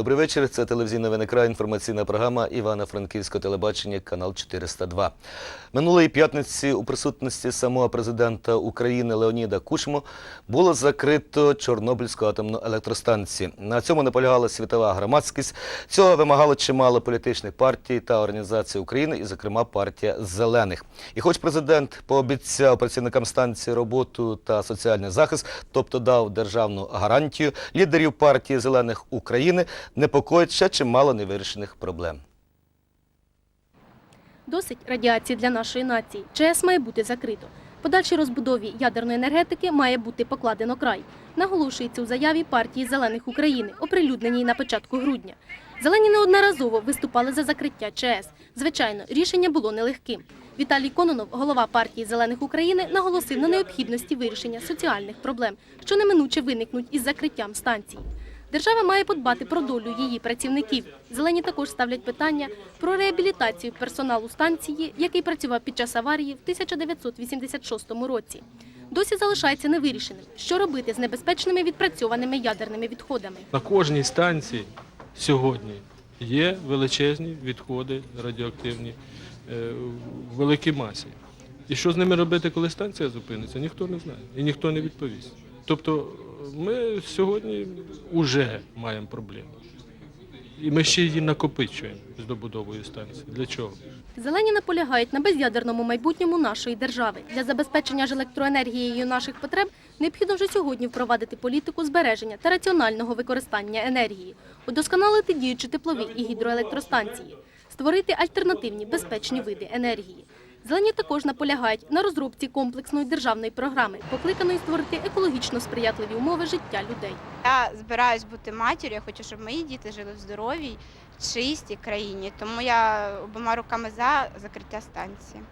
Добрий вечір. Це телевізійна виникра інформаційна програма Івано-Франківського телебачення, канал 402. Минулої п'ятниці у присутності самого президента України Леоніда Кучму було закрито Чорнобильську атомну електростанцію. На цьому наполягала світова громадськість. Цього вимагало чимало політичних партій та організацій України, і, зокрема, партія зелених. І хоч президент пообіцяв працівникам станції роботу та соціальний захист, тобто дав державну гарантію, лідерів партії зелених України непокоїть ще чимало невирішених проблем. Досить радіації для нашої нації. ЧАЕС має бути закрито. Подальшій розбудові ядерної енергетики має бути покладено край. Наголошується у заяві партії Зелених України, оприлюдненій на початку грудня. Зелені неодноразово виступали за закриття ЧАЕС. Звичайно, рішення було нелегким. Віталій Кононов, голова партії Зелених України, наголосив на необхідності вирішення соціальних проблем, що неминуче виникнуть із закриттям станції. Держава має подбати про долю її працівників. Зелені також ставлять питання про реабілітацію персоналу станції, який працював під час аварії в 1986 році. Досі залишається невирішеним, що робити з небезпечними відпрацьованими ядерними відходами. На кожній станції сьогодні є величезні відходи радіоактивні е, в великій масі. І що з ними робити, коли станція зупиниться, ніхто не знає і ніхто не відповість. Тобто ми сьогодні вже маємо проблему. І ми ще її накопичуємо з добудовою станції. Для чого? Зелені наполягають на без'ядерному майбутньому нашої держави. Для забезпечення ж електроенергією наших потреб необхідно вже сьогодні впровадити політику збереження та раціонального використання енергії, удосконалити діючі теплові і гідроелектростанції, створити альтернативні безпечні види енергії. Зелені також наполягають на розробці комплексної державної програми, покликаної створити екологічно сприятливі умови життя людей. Я збираюсь бути матір'ю, я хочу, щоб мої діти жили в здоровій, чистій країні. Тому я обома руками за закриття станції.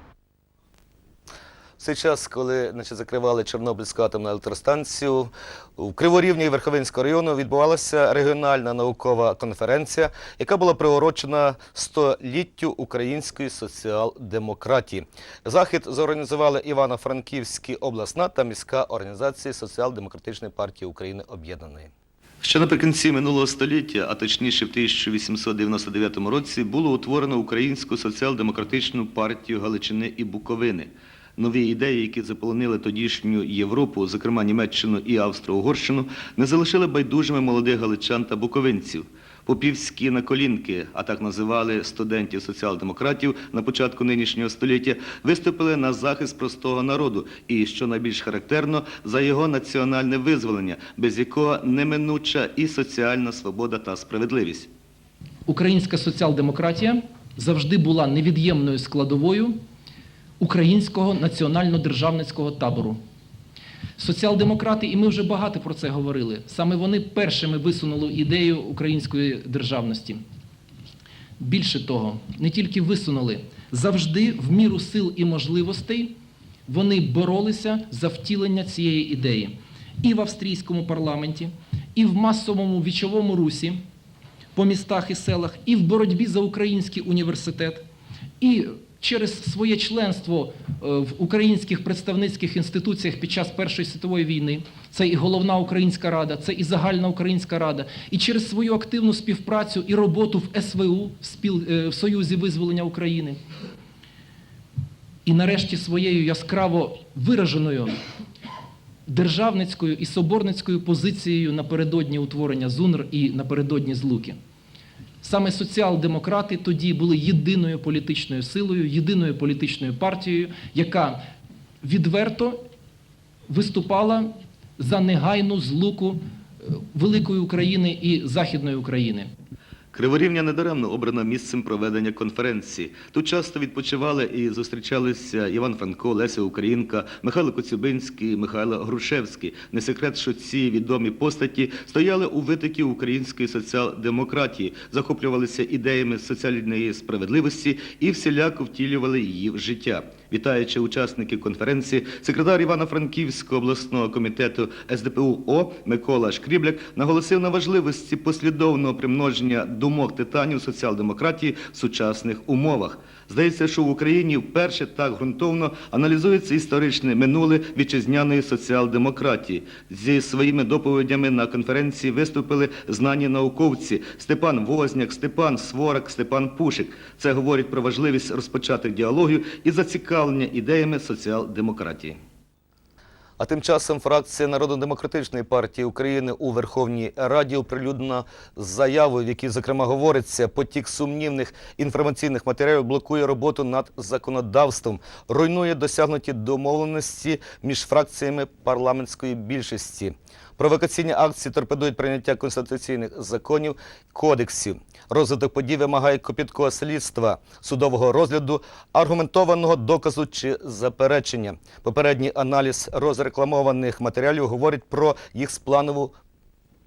В цей час, коли значить, закривали Чорнобильську атомну електростанцію, у Криворівні Верховинського району відбувалася регіональна наукова конференція, яка була приурочена століттю української соціал-демократії. Захід зорганізували Івано-Франківські обласна та міська організація Соціал-демократичної партії України об'єднаної. Ще наприкінці минулого століття, а точніше в 1899 році, було утворено Українську соціал-демократичну партію Галичини і Буковини. Нові ідеї, які заполонили тодішню Європу, зокрема Німеччину і Австро-Угорщину, не залишили байдужими молодих галичан та буковинців. Попівські наколінки, а так називали студентів соціал-демократів на початку нинішнього століття, виступили на захист простого народу і, що найбільш характерно, за його національне визволення, без якого неминуча і соціальна свобода та справедливість. Українська соціал-демократія завжди була невід'ємною складовою українського національно-державницького табору. Соціал-демократи, і ми вже багато про це говорили, саме вони першими висунули ідею української державності. Більше того, не тільки висунули, завжди в міру сил і можливостей вони боролися за втілення цієї ідеї і в австрійському парламенті, і в масовому вічовому русі по містах і селах, і в боротьбі за український університет, і через своє членство е, в українських представницьких інституціях під час Першої світової війни, це і головна українська рада, це і загальна українська рада, і через свою активну співпрацю і роботу в СВУ, в, спіл, е, в Союзі визволення України. І нарешті своєю яскраво вираженою державницькою і соборницькою позицією напередодні утворення ЗУНР і напередодні Злуки. Саме соціал-демократи тоді були єдиною політичною силою, єдиною політичною партією, яка відверто виступала за негайну злуку е, великої України і Західної України. Криворівня недаремно обрана місцем проведення конференції. Тут часто відпочивали і зустрічалися Іван Франко, Леся Українка, Михайло Коцюбинський, Михайло Грушевський. Не секрет, що ці відомі постаті стояли у витокі української соціал-демократії, захоплювалися ідеями соціальної справедливості і всіляко втілювали її в життя. Вітаючи учасників конференції, секретар Івано-Франківського обласного комітету СДПУ О Микола Шкрібляк наголосив на важливості послідовного примноження думок титанів соціал-демократії в сучасних умовах. Здається, що в Україні вперше так ґрунтовно аналізується історичне минуле вітчизняної соціал-демократії. Зі своїми доповідями на конференції виступили знані науковці Степан Возняк, Степан Сворак, Степан Пушик. Це говорить про важливість розпочати діалогію і зацікавлення ідеями соціал-демократії. А тим часом фракція Народно-демократичної партії України у Верховній Раді оприлюднена заяву, в якій, зокрема, говориться, потік сумнівних інформаційних матеріалів блокує роботу над законодавством, руйнує досягнуті домовленості між фракціями парламентської більшості. Провокаційні акції торпедують прийняття конституційних законів, кодексів. Розвиток подій вимагає копіткого слідства, судового розгляду, аргументованого доказу чи заперечення. Попередній аналіз розрекламованих матеріалів говорить про їх спланову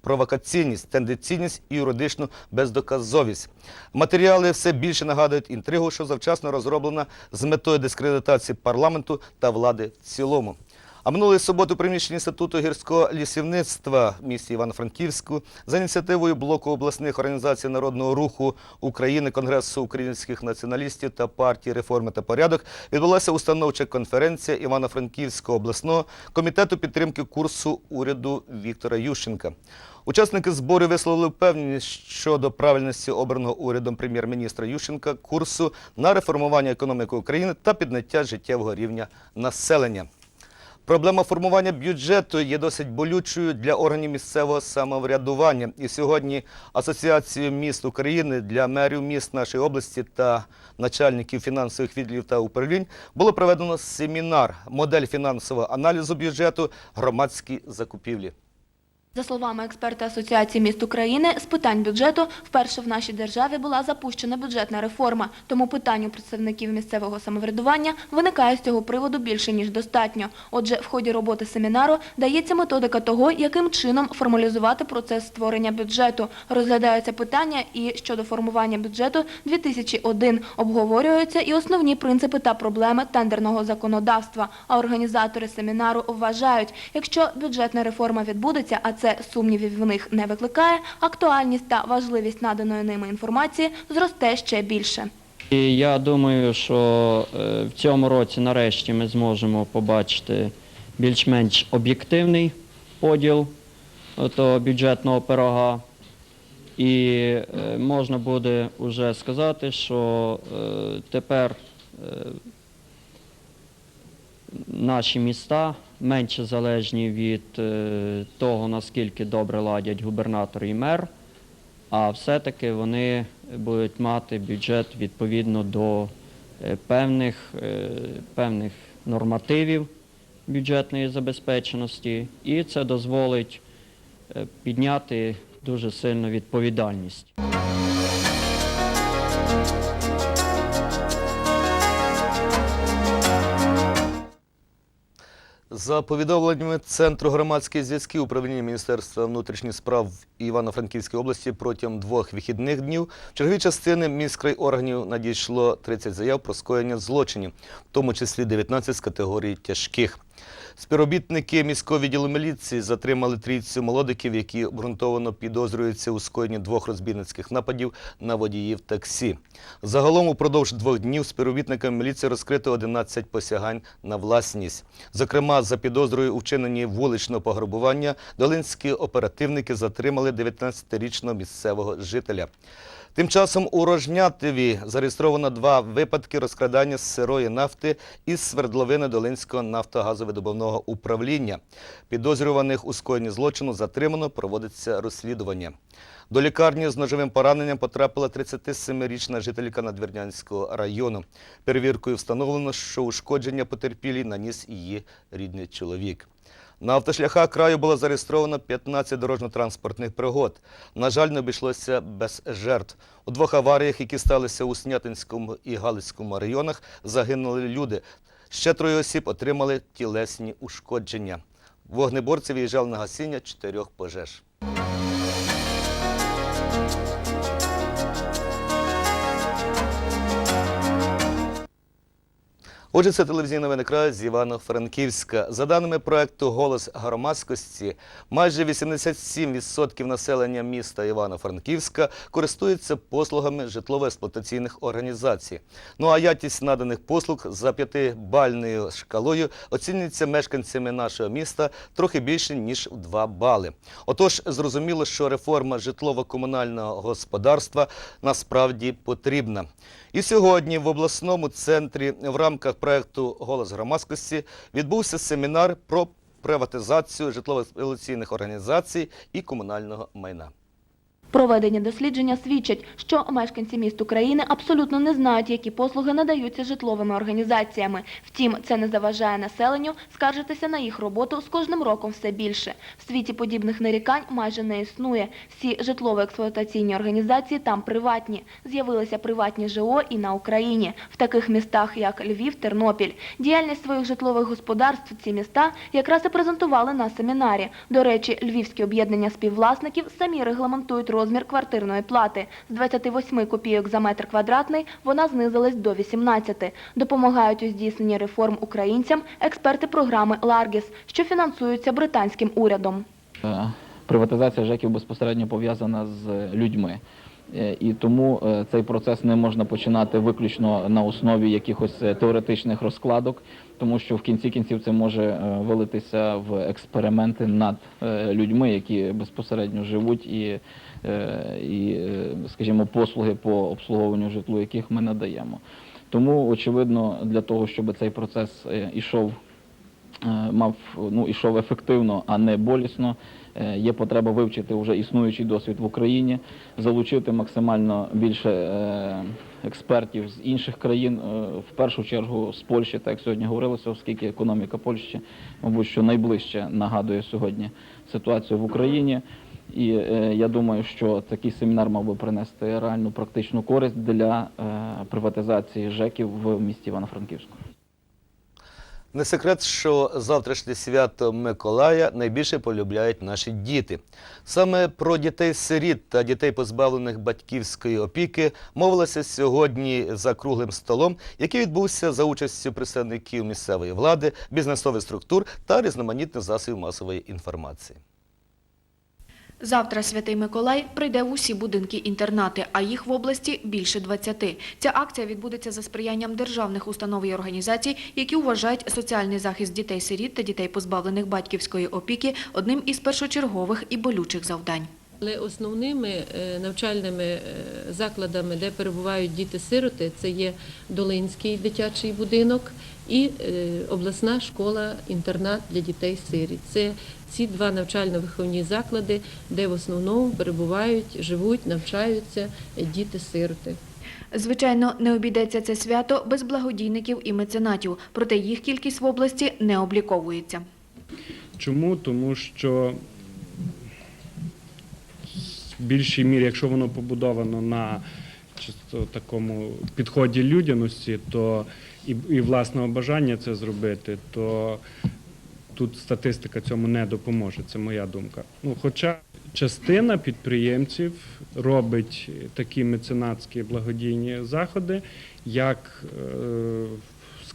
провокаційність, тенденційність і юридичну бездоказовість. Матеріали все більше нагадують інтригу, що завчасно розроблена з метою дискредитації парламенту та влади в цілому. А минулої суботи у приміщенні Інституту гірського лісівництва в місті Івано-Франківську за ініціативою блоку обласних організацій народного руху України, Конгресу українських націоналістів та партії реформи та порядок відбулася установча конференція Івано-Франківського обласного комітету підтримки курсу уряду Віктора Ющенка. Учасники збору висловили впевненість щодо правильності обраного урядом прем'єр-міністра Ющенка курсу на реформування економіки України та підняття життєвого рівня населення. Проблема формування бюджету є досить болючою для органів місцевого самоврядування. І сьогодні Асоціацією міст України для мерів міст нашої області та начальників фінансових відділів та управлінь було проведено семінар «Модель фінансового аналізу бюджету. Громадські закупівлі». За словами експерта Асоціації міст України, з питань бюджету вперше в нашій державі була запущена бюджетна реформа, тому питань у представників місцевого самоврядування виникає з цього приводу більше, ніж достатньо. Отже, в ході роботи семінару дається методика того, яким чином формалізувати процес створення бюджету. Розглядаються питання і щодо формування бюджету 2001. Обговорюються і основні принципи та проблеми тендерного законодавства. А організатори семінару вважають, якщо бюджетна реформа відбудеться, а це сумнівів в них не викликає, актуальність та важливість наданої ними інформації зросте ще більше. І я думаю, що е, в цьому році нарешті ми зможемо побачити більш-менш об'єктивний поділ того бюджетного пирога. І е, можна буде вже сказати, що е, тепер е, наші міста менше залежні від е, того, наскільки добре ладять губернатор і мер, а все-таки вони будуть мати бюджет відповідно до е, певних, е, певних нормативів бюджетної забезпеченості, і це дозволить підняти дуже сильно відповідальність. За повідомленнями Центру громадських зв'язків управління Міністерства внутрішніх справ в Івано-Франківській області протягом двох вихідних днів в чергові частини міськрай органів надійшло 30 заяв про скоєння злочинів, в тому числі 19 з категорії тяжких. Співробітники міського відділу міліції затримали трійцю молодиків, які обґрунтовано підозрюються у скоєнні двох розбійницьких нападів на водіїв таксі. Загалом упродовж двох днів співробітниками міліції розкрито 11 посягань на власність. Зокрема, за підозрою у вчиненні вуличного пограбування долинські оперативники затримали 19-річного місцевого жителя. Тим часом у Рожнятові зареєстровано два випадки розкрадання сирої нафти із свердловини Долинського нафтогазовидобувного управління. Підозрюваних у скоєнні злочину затримано, проводиться розслідування. До лікарні з ножовим пораненням потрапила 37-річна жителька Надвірнянського району. Перевіркою встановлено, що ушкодження потерпілій наніс її рідний чоловік. На автошляхах краю було зареєстровано 15 дорожньо-транспортних пригод. На жаль, не обійшлося без жертв. У двох аваріях, які сталися у Снятинському і Галицькому районах, загинули люди. Ще троє осіб отримали тілесні ушкодження. Вогнеборці виїжджали на гасіння чотирьох пожеж. Отже, це телевізійні новини краю з Івано-Франківська. За даними проекту Голос громадськості, майже 87% населення міста Івано-Франківська користуються послугами житлово-експлуатаційних організацій. Ну а якість наданих послуг за п'ятибальною шкалою оцінюється мешканцями нашого міста трохи більше ніж в 2 бали. Отож, зрозуміло, що реформа житлово-комунального господарства насправді потрібна. І сьогодні в обласному центрі в рамках проекту Голос громадськості відбувся семінар про приватизацію житлово-експлуатаційних організацій і комунального майна. Проведені дослідження свідчать, що мешканці міст України абсолютно не знають, які послуги надаються житловими організаціями. Втім, це не заважає населенню скаржитися на їх роботу з кожним роком все більше. В світі подібних нарікань майже не існує. Всі житлово-експлуатаційні організації там приватні. З'явилися приватні ЖО і на Україні, в таких містах, як Львів, Тернопіль. Діяльність своїх житлових господарств ці міста якраз і презентували на семінарі. До речі, Львівське об'єднання співвласників самі регламентують розмір квартирної плати. З 28 копійок за метр квадратний вона знизилась до 18. Допомагають у здійсненні реформ українцям експерти програми «Ларгіс», що фінансуються британським урядом. Е, Приватизація ЖЕКів безпосередньо пов'язана з людьми. Е, І тому е, цей процес не можна починати виключно на основі якихось е, теоретичних розкладок, тому що в кінці кінців це може е, вилитися в експерименти над е, людьми, які безпосередньо живуть, і, е, і скажімо, послуги по обслуговуванню житлу, яких ми надаємо. Тому, очевидно, для того, щоб цей процес ішов мав ну ішов ефективно, а не болісно. Є потреба вивчити вже існуючий досвід в Україні, залучити максимально більше експертів з інших країн, е, в першу чергу з Польщі, так як сьогодні говорилося, оскільки економіка Польщі, мабуть, що найближче нагадує сьогодні ситуацію в Україні. І е, я думаю, що такий семінар мав би принести реальну практичну користь для е, приватизації ЖЕКів в місті Івано-Франківську. Не секрет, що завтрашнє свято Миколая найбільше полюбляють наші діти. Саме про дітей-сиріт та дітей, позбавлених батьківської опіки, мовилося сьогодні за круглим столом, який відбувся за участю представників місцевої влади, бізнесових структур та різноманітних засобів масової інформації. Завтра Святий Миколай прийде в усі будинки-інтернати, а їх в області більше 20. Ця акція відбудеться за сприянням державних установ і організацій, які вважають соціальний захист дітей-сиріт та дітей, позбавлених батьківської опіки, одним із першочергових і болючих завдань. Але основними е, навчальними е, закладами, де перебувають діти-сироти, це є Долинський дитячий будинок і е, обласна школа-інтернат для дітей-сиріт. Це ці два навчально-виховні заклади, де в основному перебувають, живуть, навчаються діти-сироти. Звичайно, не обійдеться це свято без благодійників і меценатів, проте їх кількість в області не обліковується. Чому? Тому що більшій мірі, якщо воно побудовано на чисто такому підході людяності, то і, і власного бажання це зробити, то тут статистика цьому не допоможе. Це моя думка. Ну, хоча частина підприємців робить такі меценатські благодійні заходи, як е,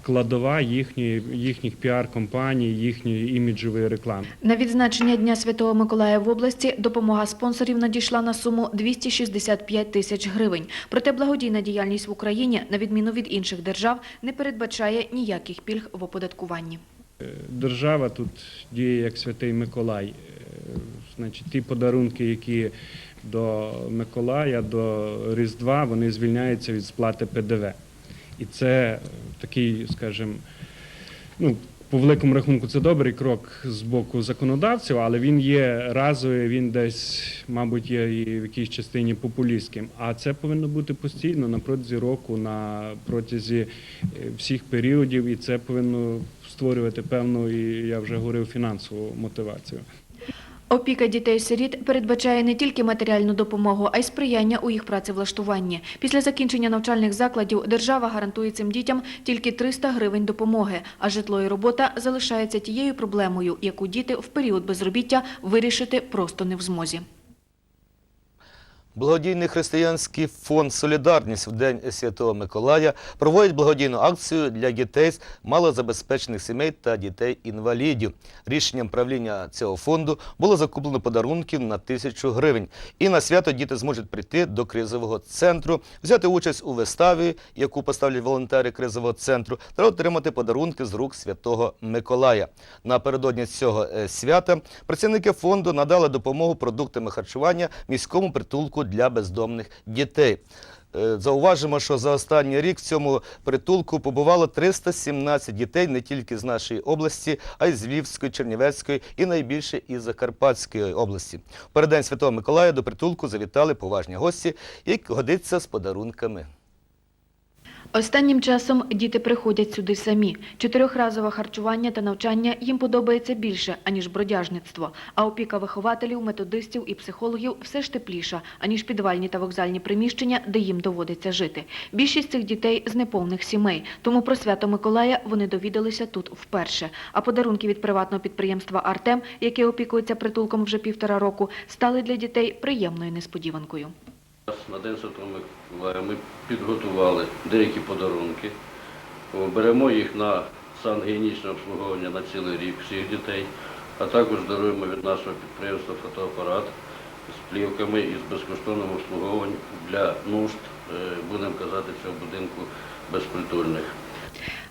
складова їхньої, їхніх піар-компаній, їхньої іміджової реклами. На відзначення Дня Святого Миколая в області допомога спонсорів надійшла на суму 265 тисяч гривень. Проте благодійна діяльність в Україні, на відміну від інших держав, не передбачає ніяких пільг в оподаткуванні. Е, Держава тут діє як святий Миколай. Е, Значить, ті подарунки, які до Миколая, до Різдва, вони звільняються від сплати ПДВ. І це такий, скажімо, ну, по великому рахунку, це добрий крок з боку законодавців, але він є разовий, він десь, мабуть, є і в якійсь частині популістським. А це повинно бути постійно на протязі року, на протязі е, всіх періодів, і це повинно створювати певну, і я вже говорив, фінансову мотивацію. Опіка дітей-сиріт передбачає не тільки матеріальну допомогу, а й сприяння у їх працевлаштуванні. Після закінчення навчальних закладів держава гарантує цим дітям тільки 300 гривень допомоги, а житло і робота залишається тією проблемою, яку діти в період безробіття вирішити просто не в змозі. Благодійний християнський фонд Солідарність в День Святого Миколая проводить благодійну акцію для дітей з малозабезпечених сімей та дітей-інвалідів. Рішенням правління цього фонду було закуплено подарунків на тисячу гривень. І на свято діти зможуть прийти до кризового центру, взяти участь у виставі, яку поставлять волонтери кризового центру, та отримати подарунки з рук Святого Миколая. Напередодні цього е, свята працівники фонду надали допомогу продуктами харчування міському притулку для бездомних дітей. Е, Зауважимо, що за останній рік в цьому притулку побувало 317 дітей не тільки з нашої області, а й з Львівської, Чернівецької і найбільше із Закарпатської області. Передень Святого Миколая до притулку завітали поважні гості, які годиться з подарунками. Останнім часом діти приходять сюди самі. Чотирьохразове харчування та навчання їм подобається більше, аніж бродяжництво. А опіка вихователів, методистів і психологів все ж тепліша, аніж підвальні та вокзальні приміщення, де їм доводиться жити. Більшість цих дітей з неповних сімей, тому про свято Миколая вони довідалися тут вперше. А подарунки від приватного підприємства Артем, яке опікується притулком вже півтора року, стали для дітей приємною несподіванкою. На День Святого Миколая ми підготували деякі подарунки. Беремо їх на сангігієнічне обслуговування на цілий рік всіх дітей, а також даруємо від нашого підприємства фотоапарат з плівками і з безкоштовним обслуговуванням для нужд, е, будемо казати, цього будинку безпритульних.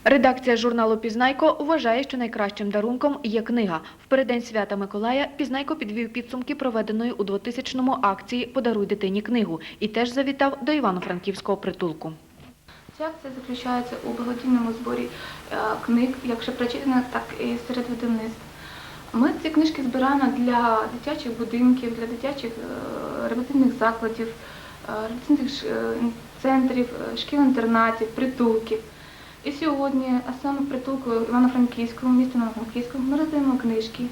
Редакція журналу Пізнайко вважає, що найкращим дарунком є книга. В переддень свята Миколая Пізнайко підвів підсумки проведеної у 2000-му акції Подаруй дитині книгу і теж завітав до Івано-Франківського притулку. Ця акція заключається у благодійному зборі е, книг, як ще прочитаних, так і серед видавництв. Ми ці книжки збираємо для дитячих будинків, для дитячих е, закладів, е, е, центрів, шкіл-інтернатів, притулків. І сьогодні, а саме в притулку Івано-Франківському, місті Івано-Франківському, ми роздаємо книжки,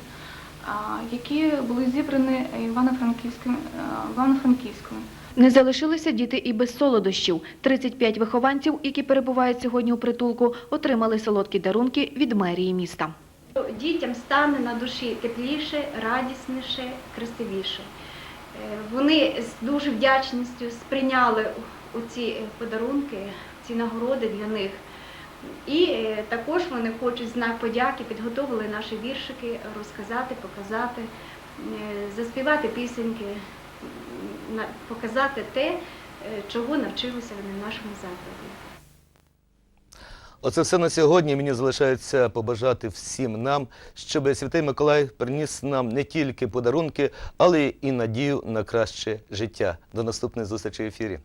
які були зібрані Івано-Франківським, е, Івано-Франківському. Не залишилися діти і без солодощів. 35 вихованців, які перебувають сьогодні у притулку, отримали солодкі дарунки від мерії міста. Дітям стане на душі тепліше, радісніше, красивіше. Е, Вони з дуже вдячністю сприйняли ці подарунки, ці нагороди для них. І е, також вони хочуть знак подяки підготовили наші віршики, розказати, показати, е, заспівати пісеньки, показати те, е, чого навчилися вони в нашому закладі. Оце все на сьогодні. Мені залишається побажати всім нам, щоб Святий Миколай приніс нам не тільки подарунки, але й надію на краще життя. До наступної зустрічі в ефірі.